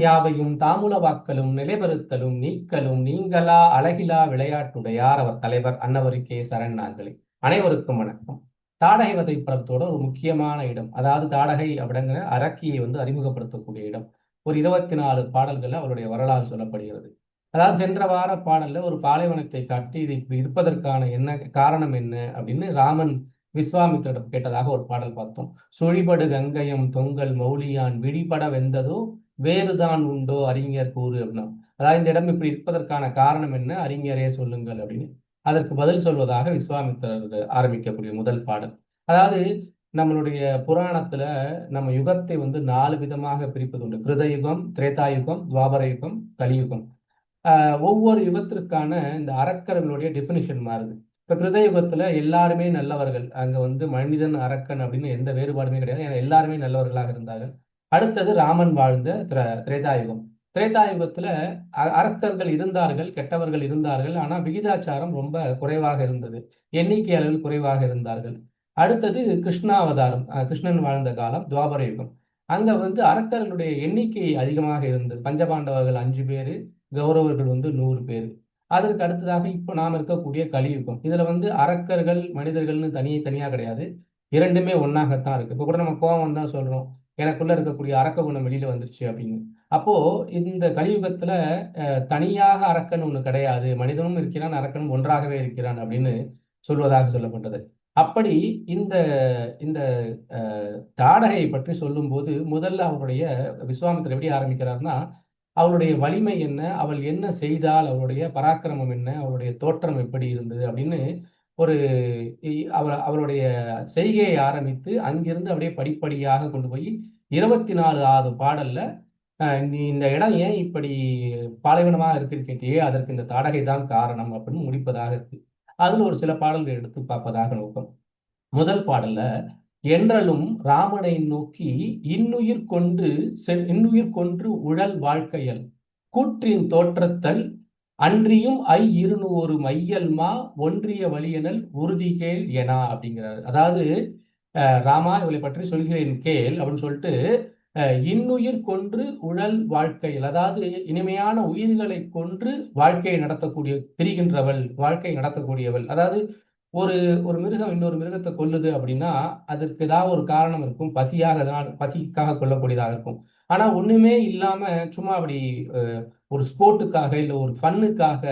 யாவையும் தாமுல வாக்கலும் நிலைபெறுத்தலும் நீக்கலும் நீங்களா அழகிலா விளையாட்டுடையார் அவர் தலைவர் அன்னவரு கே சரண் நாங்களே. அனைவருக்கும் வணக்கம். தாடகை வதை படத்தோட ஒரு முக்கியமான இடம் அதாவது தாடகை அப்படிங்கிற அரக்கியை வந்து அறிமுகப்படுத்தக்கூடிய இடம். ஒரு இருபத்தி நாலு பாடல்கள் அவருடைய வரலாறு சொல்லப்படுகிறது. அதாவது சென்ற வார பாடல்ல ஒரு பாலைவனத்தை காட்டி இது இப்படி இருப்பதற்கான என்ன காரணம் என்ன அப்படின்னு ராமன் விஸ்வாமித்திரிடம் கேட்டதாக ஒரு பாடல் பார்த்தோம். சுழிபடு கங்கையம் தொங்கல் மௌலியான் விழிபட வெந்ததோ வேறுதான் உண்டோ அறிஞர் கூறு அப்படின்னா அதாவது இந்த இடம் இப்படி இருப்பதற்கான காரணம் என்ன? அறிஞரே சொல்லுங்கள் அப்படின்னு அதற்கு பதில் சொல்வதாக விஸ்வாமித்திரர் ஆரம்பிக்கக்கூடிய முதல் பாடல். அதாவது நம்மளுடைய புராணத்துல நம்ம யுகத்தை வந்து நாலு விதமாக பிரிப்பது உண்டு. கிருதயுகம் திரேதாயுகம் துவாபர யுகம் கலியுகம் ஆஹ் ஒவ்வொரு யுகத்திற்கான இந்த அறக்கர்களுடைய டெபினிஷன் மாறுது. இப்ப கிருதயுகத்துல எல்லாருமே நல்லவர்கள். அங்க வந்து மனிதன் அரக்கன் அப்படின்னு எந்த வேறுபாடுமே கிடையாது. ஏன்னா எல்லாருமே நல்லவர்களாக இருந்தார்கள். அடுத்தது ராமன் வாழ்ந்த திர திரேதாயுகம். திரேதாயுகத்துல அ- அரக்கர்கள் இருந்தார்கள் கெட்டவர்கள் இருந்தார்கள் ஆனா விகிதாச்சாரம் ரொம்ப குறைவாக இருந்தது. எண்ணிக்கை அளவில் குறைவாக இருந்தார்கள். அடுத்தது கிருஷ்ணாவதாரம் கிருஷ்ணன் வாழ்ந்த காலம் துவாபர யுகம். அங்க வந்து அரக்கர்களுடைய எண்ணிக்கை அதிகமாக இருந்தது. பஞ்சபாண்டவர்கள் அஞ்சு பேரு கௌரவர்கள் வந்து நூறு பேர். அதற்கு அடுத்ததாக இப்போ நாம் இருக்கக்கூடிய கலியுகம். இதுல வந்து அரக்கர்கள் மனிதர்கள்னு தனியே தனியா கிடையாது. இரண்டுமே ஒன்னாகத்தான் இருக்கு. இப்போ கூட நம்ம கோவம் தான் சொல்றோம். எனக்குள்ள இருக்கக்கூடிய அரக்க குணம் வெளியில வந்துருச்சு அப்படின்னு. அப்போ இந்த கலியுகத்துல தனியாக அரக்கன் ஒண்ணு கிடையாது. மனிதனும் இருக்கிறான் அரக்கனும் ஒன்றாகவே இருக்கிறான் அப்படின்னு சொல்வதாக சொல்லப்பட்டது. அப்படி இந்த இந்த தாடகை பற்றி சொல்லும்போது முதல்ல அவருடைய விஸ்வாமித்திரர் எப்படி ஆரம்பிக்கிறார்னா அவளுடைய வலிமை என்ன அவள் என்ன செய்தால் அவளுடைய பராக்கிரமம் என்ன அவளுடைய தோற்றம் எப்படி இருந்தது அப்படின்னு ஒரு அவர் அவ அவளுடைய செய்கையை ஆரம்பித்து அங்கிருந்து அப்படியே படிப்படியாக கொண்டு போய் இருபத்தி நாலு ஆறு பாடல்ல நீ இந்த இடம் ஏன் இப்படி பாலைவனமாக இருக்குன்னு கேட்டியே அதற்கு இந்த தாடகை தான் காரணம் அப்படின்னு முடிப்பதாக இருக்கு. அதில் ஒரு சில பாடல்கள் எடுத்து பார்ப்பதாக நோக்கம். முதல் பாடல்ல என்றலும் ராமனை நோக்கி இன்னுயிர் கொண்டு செ- இன்னுயிர் கொன்று உழல் வாழ்க்கையல் கூற்றின் தோற்றத்தல் அன்றியும் ஐ இருநூறு மையல்மா ஒன்றிய வலியனல் உறுதிகேள் எனா அப்படிங்கிறாரு. அதாவது ராமா இவளை பற்றி சொல்கிறேன் கேள் அப்படின்னு சொல்லிட்டு இன்னுயிர் கொன்று உழல் வாழ்க்கையில் அதாவது இனிமையான உயிர்களை கொன்று வாழ்க்கையை நடத்தக்கூடிய திரிகின்றவள் வாழ்க்கை நடத்தக்கூடியவள். அதாவது ஒரு ஒரு மிருகம் இன்னொரு மிருகத்தை கொல்லுது அப்படின்னா அதற்கு ஏதாவது ஒரு காரணம் இருக்கும். பசியாக தான் பசிக்காக கொல்லக்கூடியதாக இருக்கும். ஆனா ஒண்ணுமே இல்லாம சும்மா அப்படி ஒரு ஸ்போர்ட்டுக்காக இல்ல ஒரு ஃபன்னுக்காக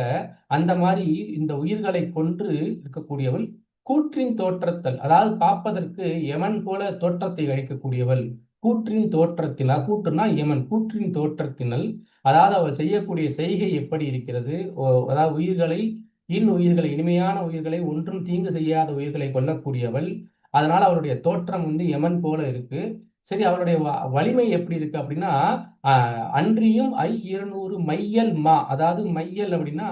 அந்த மாதிரி இந்த உயிர்களை கொன்று இருக்கக்கூடியவள் கூற்றின் தோற்றத்தல். அதாவது பார்ப்பதற்கு எமன் போல தோற்றத்தை அழிக்கக்கூடியவள் கூற்றின் தோற்றத்தினால் கூற்றுனா எமன் கூற்றின் தோற்றத்தினல். அதாவது அவள் செய்யக்கூடிய செய்கை எப்படி இருக்கிறது? ஓ- அதாவது உயிர்களை இன் உயிர்களை இனிமையான உயிர்களை ஒன்றும் தீங்கு செய்யாத உயிர்களை கொல்லக்கூடியவள். அதனால அவருடைய தோற்றம் வந்து யமன் போல இருக்கு. சரி அவருடைய வ- வலிமை எப்படி இருக்கு அப்படின்னா அன்றியும் ஐ இருநூறு மையல் மா அதாவது மையல் அப்படின்னா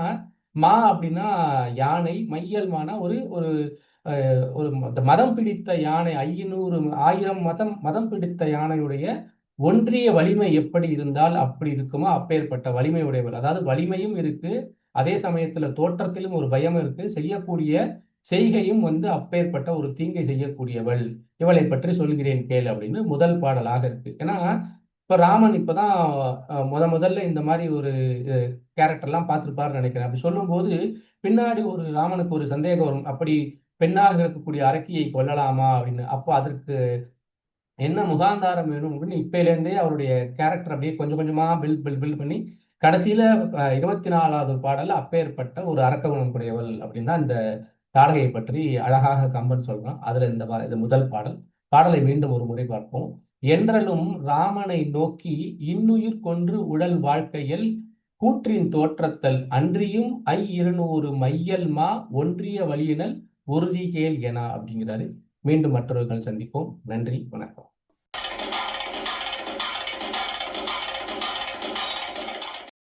மா அப்படின்னா யானை மையல் மானா ஒரு ஒரு ஒரு மதம் பிடித்த யானை ஐநூறு ஆயிரம் மதம் மதம் பிடித்த யானையுடைய ஒன்றிய வலிமை எப்படி இருந்தால் அப்படி இருக்குமோ அப்பேற்பட்ட வலிமை உடையவர். அதாவது வலிமையும் இருக்கு அதே சமயத்துல தோற்றத்திலும் ஒரு பயம் இருக்கு செய்யக்கூடிய செய்கையும் வந்து அப்பேற்பட்ட ஒரு தீங்கை செய்யக்கூடியவள். இவளை பற்றி சொல்கிறேன் கேள் அப்படின்னு முதல் பாடலாக இருக்கு. ஏன்னா இப்ப ராமன் இப்பதான் முத முதல்ல இந்த மாதிரி ஒரு கேரக்டர்லாம் பார்த்துருப்பாருன்னு நினைக்கிறேன். அப்படி சொல்லும்போது பின்னாடி ஒரு ராமனுக்கு ஒரு சந்தேகம் வரும். அப்படி பெண்ணாக இருக்கக்கூடிய அரக்கியை கொல்லலாமா அப்படின்னு. அப்போ அதற்கு என்ன முகாந்தாரம் வேணும் அப்படின்னு இப்பையிலேருந்தே அவருடைய கேரக்டர் அப்படியே கொஞ்சம் கொஞ்சமாக பில்ட் பில்ட் பில்ட் பண்ணி கடைசியில இருபத்தி நாலாவது பாடலில் அப்பேற்பட்ட ஒரு அரக்க குணம் உடையவள் அப்படின்னு தான் இந்த தாடகையை பற்றி அழகாக கம்பன் சொல்றான். அதுல இந்த இது முதல் பாடல். பாடலை மீண்டும் ஒரு முறை பார்ப்போம். என்றலும் ராமனை நோக்கி இன்னுயிர் கொன்று உடல் வாழ்க்கையில் கூற்றின் தோற்றத்தல் அன்றியும் ஐ இருநூறு மையல் மா ஒன்றிய வழியினல் உறுதி கேள் என அப்படிங்கிறாரு. மீண்டும் மற்றவர்கள் சந்திப்போம். நன்றி வணக்கம்.